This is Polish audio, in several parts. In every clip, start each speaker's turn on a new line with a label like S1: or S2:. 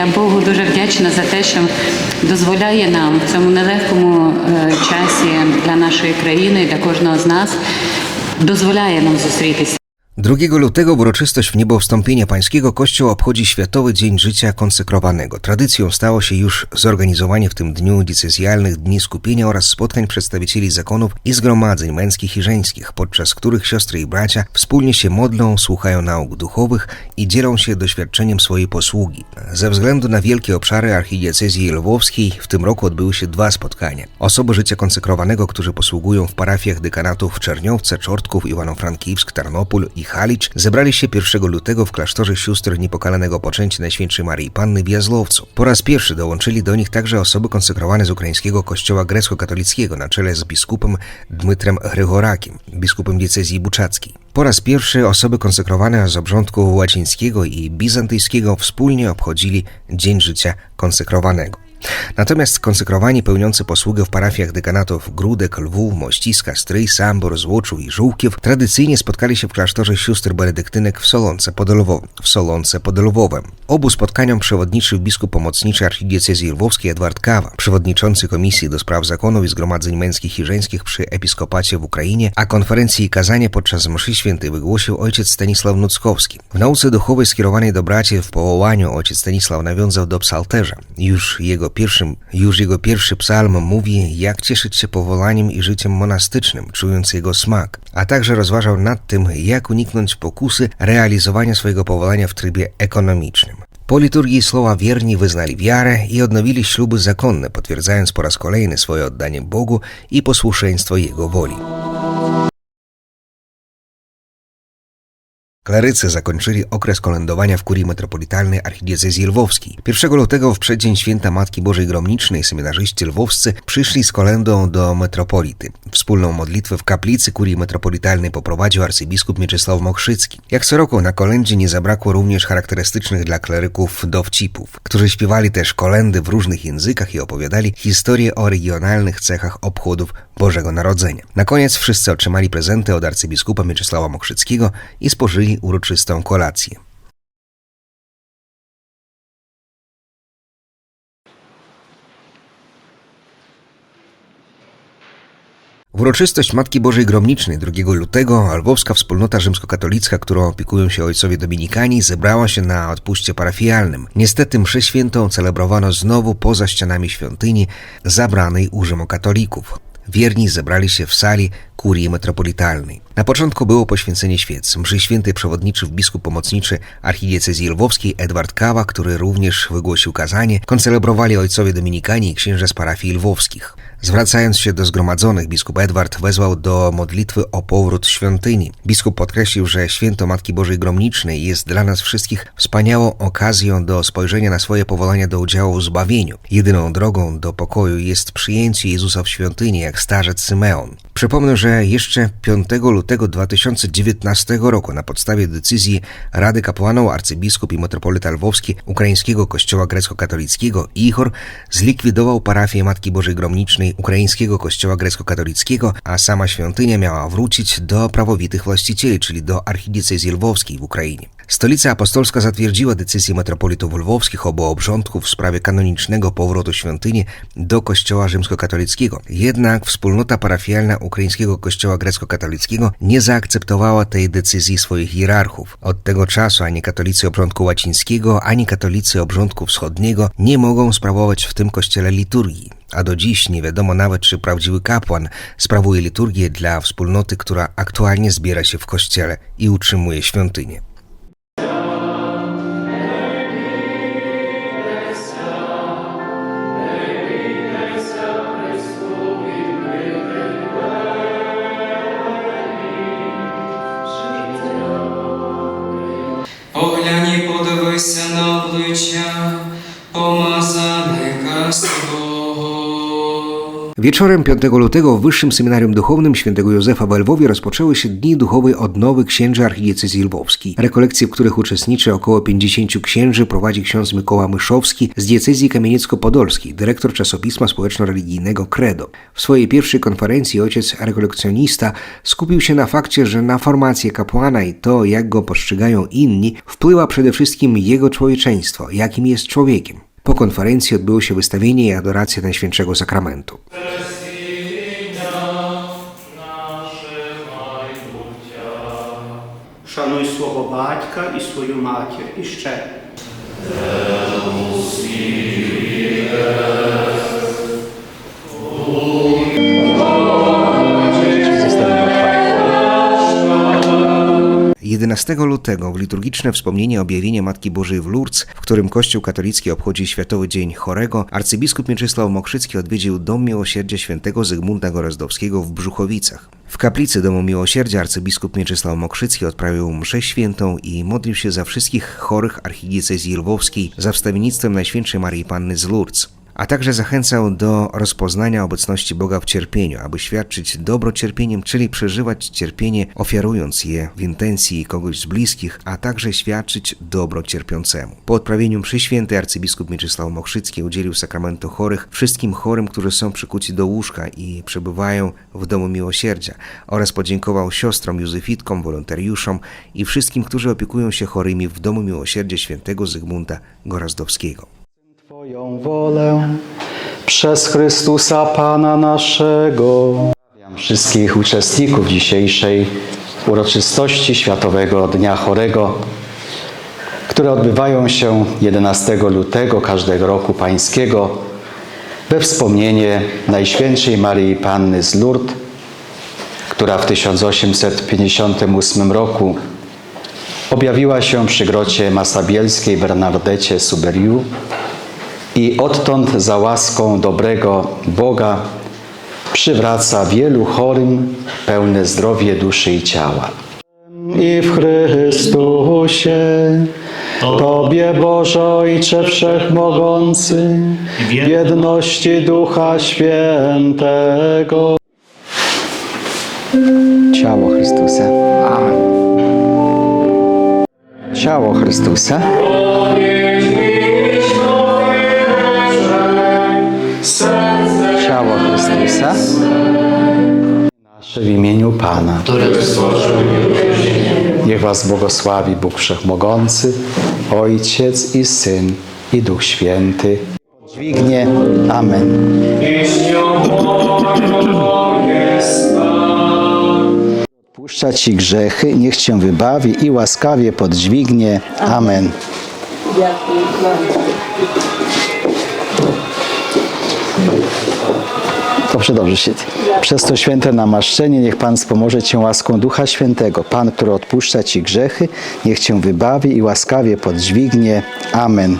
S1: Я Богу дуже вдячна за те, що дозволяє нам в цьому нелегкому е, часі для нашої країни, для кожного з нас, дозволяє нам зустрітися.
S2: 2 lutego w uroczystość w niebo wstąpienia pańskiego Kościół obchodzi Światowy Dzień Życia Konsekrowanego. Tradycją stało się już zorganizowanie w tym dniu decyzjalnych dni skupienia oraz spotkań przedstawicieli zakonów i zgromadzeń męskich i żeńskich, podczas których siostry i bracia wspólnie się modlą, słuchają nauk duchowych i dzielą się doświadczeniem swojej posługi. Ze względu na wielkie obszary archidiecezji lwowskiej w tym roku odbyły się dwa spotkania. Osoby życia konsekrowanego, którzy posługują w parafiach dekanatów Czerniowce, Czortków, Iwano-Frankiwsk, Tarnopol i Halicz zebrali się 1 lutego w klasztorze sióstr Niepokalanego Poczęcia Najświętszej Maryi Panny w Jazlowcu. Po raz pierwszy dołączyli do nich także osoby konsekrowane z ukraińskiego kościoła grecko-katolickiego na czele z biskupem Dmytrem Hrygorakiem, biskupem diecezji buczackiej. Po raz pierwszy osoby konsekrowane z obrządku łacińskiego i bizantyjskiego wspólnie obchodzili Dzień Życia Konsekrowanego. Natomiast konsekrowani pełniący posługę w parafiach dekanatów Grudek, Lwów, Mościska, Stryj, Sambor, Złoczu i Żółkiew tradycyjnie spotkali się w klasztorze sióstr benedyktynek w Solonce pod, Lwo- w Solonce pod Lwowem. Obu spotkaniom przewodniczył biskup pomocniczy archidiecezji lwowskiej Edward Kawa, przewodniczący Komisji do Spraw Zakonów i Zgromadzeń Męskich i Żeńskich przy Episkopacie w Ukrainie, a konferencji i kazanie podczas mszy świętej wygłosił ojciec Stanisław Nuckowski. W nauce duchowej skierowanej do braci w powołaniu ojciec Stanisław nawiązał do psalterza. Już jego pierwszym, już jego pierwszy psalm mówi, jak cieszyć się powołaniem i życiem monastycznym, czując jego smak, a także rozważał nad tym, jak uniknąć pokusy realizowania swojego powołania w trybie ekonomicznym. Po liturgii słowa wierni wyznali wiarę i odnowili śluby zakonne, potwierdzając po raz kolejny swoje oddanie Bogu i posłuszeństwo Jego woli. Klerycy zakończyli okres kolędowania w kurii metropolitalnej archidiecezji lwowskiej. 1 lutego w przeddzień święta Matki Bożej Gromnicznej seminarzyści lwowscy przyszli z kolendą do metropolity. Wspólną modlitwę w kaplicy kurii metropolitalnej poprowadził arcybiskup Mieczysław Mokrzycki. Jak co roku na kolędzie nie zabrakło również charakterystycznych dla kleryków dowcipów, którzy śpiewali też kolendy w różnych językach i opowiadali historie o regionalnych cechach obchodów Bożego Narodzenia. Na koniec wszyscy otrzymali prezenty od arcybiskupa Mieczysława Mokrzyckiego i spożyli uroczystą kolację. W uroczystość Matki Bożej Gromnicznej 2 lutego lwowska wspólnota rzymskokatolicka, którą opiekują się ojcowie dominikani, zebrała się na odpuście parafialnym. Niestety mszę świętą celebrowano znowu poza ścianami świątyni zabranej u rzymokatolików. Wierni zebrali się w sali kurii metropolitalnej. Na początku było poświęcenie świec. Mszy świętej przewodniczył biskup pomocniczy archidiecezji lwowskiej Edward Kawa, który również wygłosił kazanie. Koncelebrowali ojcowie dominikani i księża z parafii lwowskich. Zwracając się do zgromadzonych, biskup Edward wezwał do modlitwy o powrót świątyni. Biskup podkreślił, że święto Matki Bożej Gromnicznej jest dla nas wszystkich wspaniałą okazją do spojrzenia na swoje powołania do udziału w zbawieniu. Jedyną drogą do pokoju jest przyjęcie Jezusa w świątyni, jak starzec Symeon. Przypomnę, że jeszcze 5 lutego 2019 roku na podstawie decyzji Rady Kapłanów arcybiskup i metropolita lwowski ukraińskiego kościoła grecko-katolickiego Ichor zlikwidował parafię Matki Bożej Gromnicznej ukraińskiego kościoła grecko-katolickiego, a sama świątynia miała wrócić do prawowitych właścicieli, czyli do archidiecezji lwowskiej w Ukrainie. Stolica Apostolska zatwierdziła decyzję metropolitów lwowskich obu obrządków w sprawie kanonicznego powrotu świątyni do kościoła rzymskokatolickiego. Jednak wspólnota parafialna ukraińskiego kościoła grecko-katolickiego nie zaakceptowała tej decyzji swoich hierarchów. Od tego czasu ani katolicy obrządku łacińskiego, ani katolicy obrządku wschodniego nie mogą sprawować w tym kościele liturgii A do dziś nie wiadomo nawet, czy prawdziwy kapłan sprawuje liturgię dla wspólnoty, która aktualnie zbiera się w kościele i utrzymuje świątynię.
S3: Поглянь і подивися на
S2: Wieczorem 5 lutego w Wyższym Seminarium Duchownym Świętego Józefa w Lwowie rozpoczęły się Dni Duchowej Odnowy Księży Archidiecezji Lwowskiej. Rekolekcje, w których uczestniczy około 50 księży, prowadzi ksiądz Mikoła Myszowski z diecezji kamieniecko-podolskiej, dyrektor czasopisma społeczno-religijnego Credo. W swojej pierwszej konferencji ojciec rekolekcjonista skupił się na fakcie, że na formację kapłana i to, jak go postrzegają inni, wpływa przede wszystkim jego człowieczeństwo, jakim jest człowiekiem. Po konferencji odbyło się wystawienie i adoracja Najświętszego Sakramentu.
S4: Szanuj swego batka i swoją matkę. I jeszcze.
S2: 11 lutego w liturgiczne wspomnienie objawienia Matki Bożej w Lourdes, w którym Kościół katolicki obchodzi Światowy Dzień Chorego, arcybiskup Mieczysław Mokrzycki odwiedził Dom Miłosierdzia Świętego Zygmunta Gorozdowskiego w Brzuchowicach. W kaplicy Domu Miłosierdzia arcybiskup Mieczysław Mokrzycki odprawił mszę świętą i modlił się za wszystkich chorych archidiecezji lwowskiej za wstawiennictwem Najświętszej Marii Panny z Lourdes a także zachęcał do rozpoznania obecności Boga w cierpieniu, aby świadczyć dobro cierpieniem, czyli przeżywać cierpienie, ofiarując je w intencji kogoś z bliskich, a także świadczyć dobro cierpiącemu. Po odprawieniu mszy świętej arcybiskup Mieczysław Mokrzycki udzielił sakramentu chorych wszystkim chorym, którzy są przykuci do łóżka i przebywają w Domu Miłosierdzia oraz podziękował siostrom, józefitkom, wolontariuszom i wszystkim, którzy opiekują się chorymi w Domu Miłosierdzia świętego Zygmunta Gorazdowskiego.
S5: Twoją wolę przez Chrystusa Pana naszego. Wszystkich uczestników dzisiejszej uroczystości Światowego Dnia Chorego, które odbywają się 11 lutego każdego roku pańskiego we wspomnienie Najświętszej Maryi Panny z Lourdes, która w 1858 roku objawiła się przy grocie masabielskiej Bernardecie Suberiu i odtąd za łaską dobrego Boga przywraca wielu chorym pełne zdrowie duszy i ciała. I w Chrystusie, Tobie Boże Ojcze Wszechmogący, w jedności Ducha Świętego. Ciało Chrystusa. Amen. Ciało Chrystusa. Chrystusa. Nasze w imieniu Pana. Niech Was błogosławi Bóg Wszechmogący, Ojciec i Syn i Duch Święty. Dźwignie. Amen. Odpuszcza Ci grzechy, niech Cię wybawi i łaskawie podźwignie. Amen. Dobrze, dobrze się. Przez to święte namaszczenie niech Pan wspomoże Cię łaską Ducha Świętego. Pan, który odpuszcza Ci grzechy, niech Cię wybawi i łaskawie podźwignie. Amen.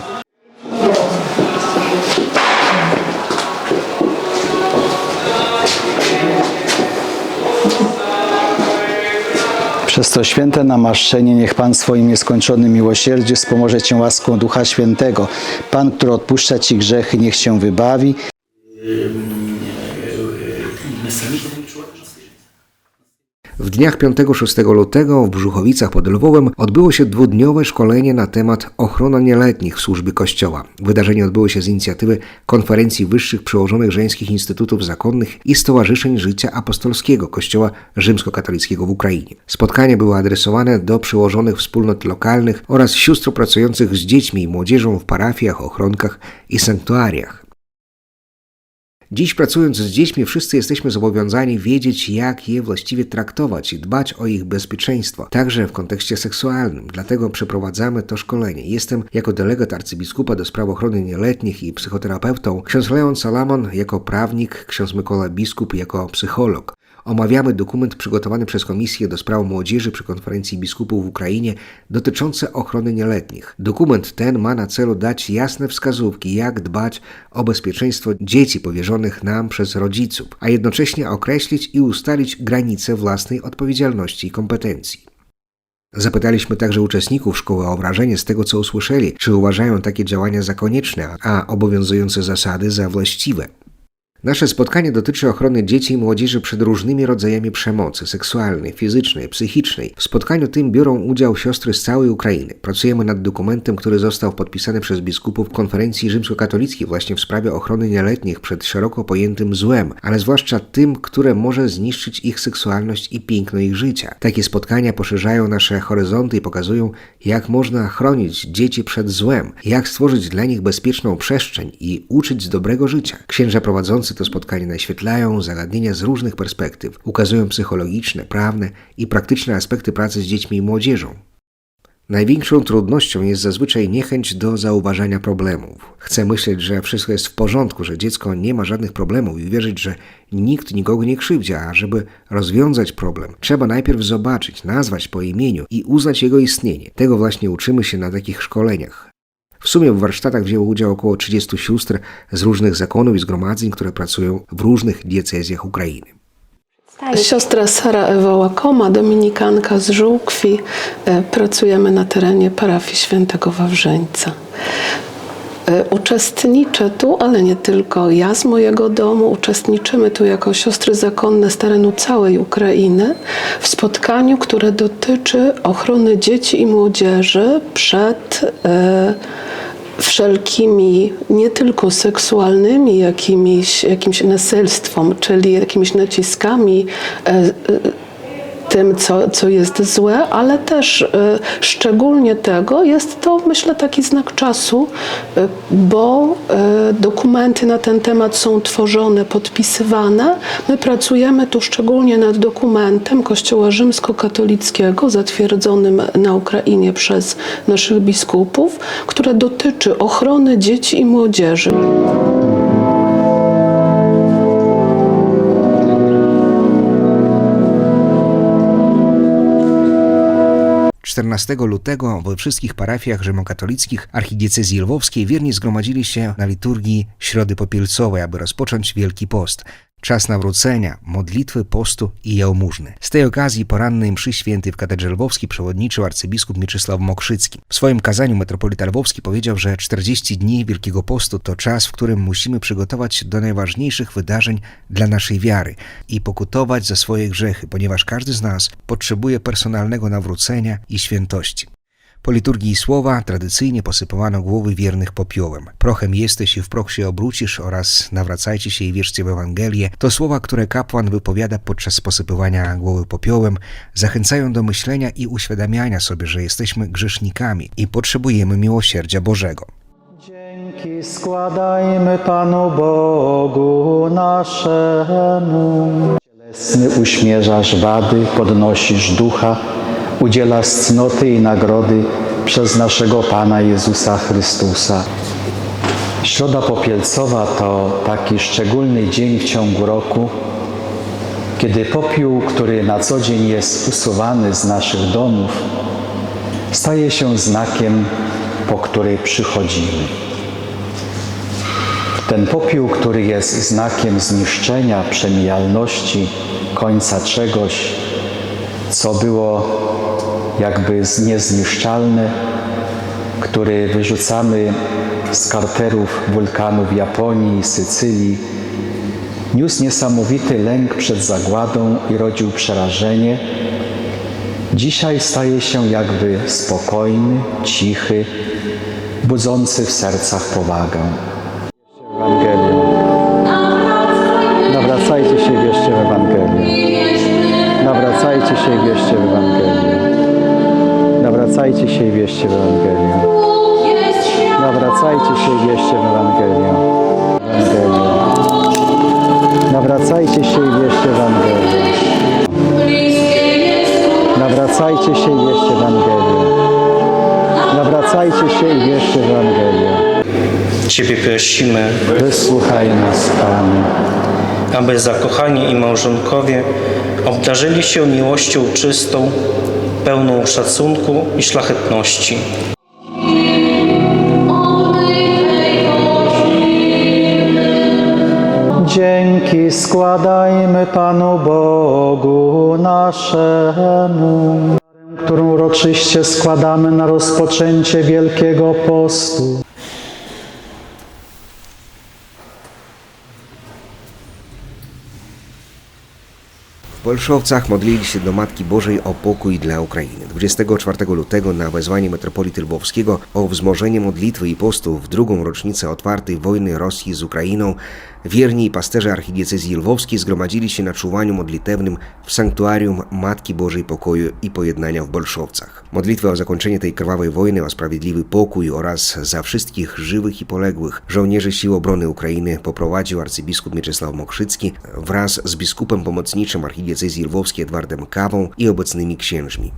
S5: Przez to święte namaszczenie niech Pan swoim nieskończonym miłosierdziu wspomoże Cię łaską Ducha Świętego. Pan, który odpuszcza Ci grzechy, niech Cię wybawi
S2: W dniach 5-6 lutego w Brzuchowicach pod Lwowem odbyło się dwudniowe szkolenie na temat ochrona nieletnich w służbie Kościoła. Wydarzenie odbyło się z inicjatywy Konferencji Wyższych Przełożonych Żeńskich Instytutów Zakonnych i Stowarzyszeń Życia Apostolskiego Kościoła Rzymskokatolickiego w Ukrainie. Spotkania były adresowane do przełożonych wspólnot lokalnych oraz sióstr pracujących z dziećmi i młodzieżą w parafiach, ochronkach i sanktuariach. Dziś pracując z dziećmi, wszyscy jesteśmy zobowiązani wiedzieć, jak je właściwie traktować i dbać o ich bezpieczeństwo, także w kontekście seksualnym. Dlatego przeprowadzamy to szkolenie. Jestem jako delegat arcybiskupa do spraw ochrony nieletnich i psychoterapeutą, ksiądz Leon Salamon jako prawnik, ksiądz Mykola Biskup jako psycholog. Omawiamy dokument przygotowany przez Komisję do Spraw Młodzieży przy Konferencji Biskupów w Ukrainie dotyczący ochrony nieletnich. Dokument ten ma na celu dać jasne wskazówki, jak dbać o bezpieczeństwo dzieci powierzonych nam przez rodziców, a jednocześnie określić i ustalić granice własnej odpowiedzialności i kompetencji. Zapytaliśmy także uczestników szkoły o wrażenie z tego, co usłyszeli, czy uważają takie działania za konieczne, a obowiązujące zasady za właściwe. Nasze spotkanie dotyczy ochrony dzieci i młodzieży przed różnymi rodzajami przemocy seksualnej, fizycznej, psychicznej. W spotkaniu tym biorą udział siostry z całej Ukrainy. Pracujemy nad dokumentem, który został podpisany przez biskupów konferencji rzymskokatolickiej właśnie w sprawie ochrony nieletnich przed szeroko pojętym złem, ale zwłaszcza tym, które może zniszczyć ich seksualność i piękno ich życia. Takie spotkania poszerzają nasze horyzonty i pokazują, jak można chronić dzieci przed złem, jak stworzyć dla nich bezpieczną przestrzeń i uczyć z dobrego życia. Księża prowadzący to spotkanie naświetlają zagadnienia z różnych perspektyw, ukazują psychologiczne, prawne i praktyczne aspekty pracy z dziećmi i młodzieżą. Największą trudnością jest zazwyczaj niechęć do zauważania problemów. Chcę myśleć, że wszystko jest w porządku, że dziecko nie ma żadnych problemów i wierzyć, że nikt nikogo nie krzywdzi, a żeby rozwiązać problem, trzeba najpierw zobaczyć, nazwać po imieniu i uznać jego istnienie. Tego właśnie uczymy się na takich szkoleniach. W sumie w warsztatach wzięło udział około 30 sióstr z różnych zakonów i zgromadzeń, które pracują w różnych diecezjach Ukrainy.
S6: Siostra Sara Ewa Łakoma, dominikanka z Żółkwi. E, Pracujemy na terenie parafii świętego Wawrzeńca. E, Uczestniczę tu, ale nie tylko ja z mojego domu, uczestniczymy tu jako siostry zakonne z terenu całej Ukrainy w spotkaniu, które dotyczy ochrony dzieci i młodzieży przed e, wszelkimi nie tylko seksualnymi jakimiś, jakimś nasilstwem, czyli jakimiś naciskami, e, e, tym, co, co jest złe, ale też e, szczególnie tego jest to, myślę, taki znak czasu, e, bo e, dokumenty na ten temat są tworzone, podpisywane. My pracujemy tu szczególnie nad dokumentem Kościoła Rzymskokatolickiego, zatwierdzonym na Ukrainie przez naszych biskupów, które dotyczy ochrony dzieci i młodzieży.
S2: 14 lutego we wszystkich parafiach rzymokatolickich archidiecezji lwowskiej wierni zgromadzili się na liturgii Środy Popielcowej, aby rozpocząć Wielki Post. Czas nawrócenia, modlitwy, postu i jałmużny. Z tej okazji porannej mszy świętej w katedrze lwowskiej przewodniczył arcybiskup Mieczysław Mokrzycki. W swoim kazaniu metropolita lwowski powiedział, że 40 dni Wielkiego Postu to czas, w którym musimy przygotować do najważniejszych wydarzeń dla naszej wiary i pokutować za swoje grzechy, ponieważ każdy z nas potrzebuje personalnego nawrócenia i świętości. Po liturgii słowa tradycyjnie posypowano głowy wiernych popiołem. Prochem jesteś i w proch się obrócisz oraz nawracajcie się i wierzcie w Ewangelię. To słowa, które kapłan wypowiada podczas posypywania głowy popiołem, zachęcają do myślenia i uświadamiania sobie, że jesteśmy grzesznikami i potrzebujemy miłosierdzia Bożego.
S5: Dzięki składajmy Panu Bogu naszemu. Cielesny uśmierzasz wady, podnosisz ducha, udzielasz cnoty i nagrody przez naszego Pana Jezusa Chrystusa. Środa Popielcowa to taki szczególny dzień w ciągu roku, kiedy popiół, który na co dzień jest usuwany z naszych domów, staje się znakiem, po który przychodzimy. Ten popiół, który jest znakiem zniszczenia, przemijalności, końca czegoś, co było jakby niezniszczalne, który wyrzucamy z karterów wulkanów Japonii Sycylii, niósł niesamowity lęk przed zagładą i rodził przerażenie. Dzisiaj staje się jakby spokojny, cichy, budzący w sercach powagę. Nawracajcie się i wierzcie w Ewangelię. Nawracajcie się i wierzcie w Ewangelię. Ewangelię. Nawracajcie się i wierzcie w Ewangelię. Nawracajcie się i wierzcie w Ewangelię. Nawracajcie się i wierzcie w Ewangelię.
S7: Ciebie prosimy,
S5: Wysłuchaj nas, Panie.
S7: aby zakochani i małżonkowie obdarzyli się miłością czystą, pełną szacunku i szlachetności.
S5: Dzięki składajmy Panu Bogu naszemu, którą uroczyście składamy na rozpoczęcie Wielkiego Postu.
S2: W Bolszowcach modlili się do Matki Bożej o pokój dla Ukrainy. 24 lutego na wezwanie metropolity lwowskiego o wzmożenie modlitwy i postu w drugą rocznicę otwartej wojny Rosji z Ukrainą wierni i pasterze archidiecezji lwowskiej zgromadzili się na czuwaniu modlitewnym w sanktuarium Matki Bożej Pokoju i Pojednania w Bolszowcach. Modlitwę o zakończenie tej krwawej wojny, o sprawiedliwy pokój oraz za wszystkich żywych i poległych żołnierzy Sił Obrony Ukrainy poprowadził arcybiskup Mieczysław Mokrzycki wraz z biskupem pomocniczym archidiecezji lwowskiej Edwardem Kawą i obecnymi księżmi.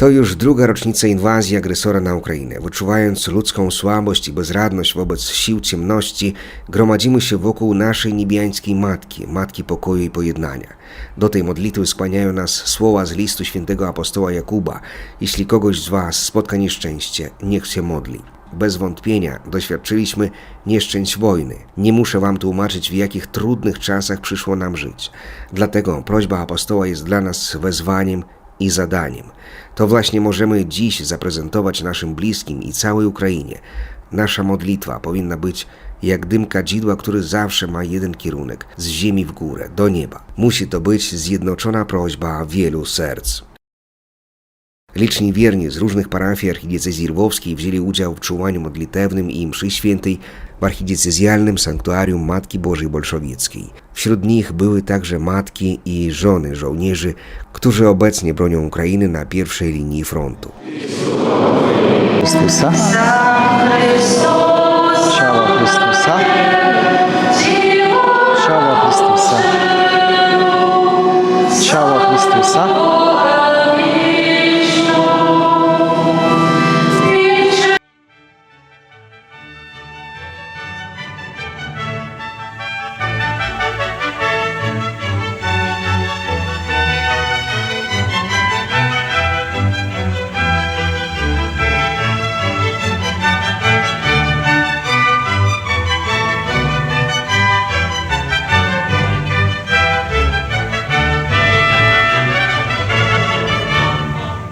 S2: To już druga rocznica inwazji agresora na Ukrainę. Wyczuwając ludzką słabość i bezradność wobec sił ciemności, gromadzimy się wokół naszej niebiańskiej Matki, Matki Pokoju i Pojednania. Do tej modlitwy skłaniają nas słowa z listu świętego apostoła Jakuba. Jeśli kogoś z was spotka nieszczęście, niech się modli. Bez wątpienia doświadczyliśmy nieszczęść wojny. Nie muszę wam tłumaczyć, w jakich trudnych czasach przyszło nam żyć. Dlatego prośba apostoła jest dla nas wezwaniem i zadaniem. To właśnie możemy dziś zaprezentować naszym bliskim i całej Ukrainie. Nasza modlitwa powinna być jak dym kadzidła, który zawsze ma jeden kierunek z ziemi w górę, do nieba. Musi to być zjednoczona prośba wielu serc. Liczni wierni z różnych parafii archidiecezji lwowskiej wzięli udział w czuwaniu modlitewnym i mszy świętej w archidiecezjalnym sanktuarium Matki Bożej Bolszowieckiej. Wśród nich były także matki i żony żołnierzy, którzy obecnie bronią Ukrainy na pierwszej linii frontu.
S5: Chrystusa.
S8: Ciała Chrystusa. Ciała Chrystusa. Ciała Chrystusa.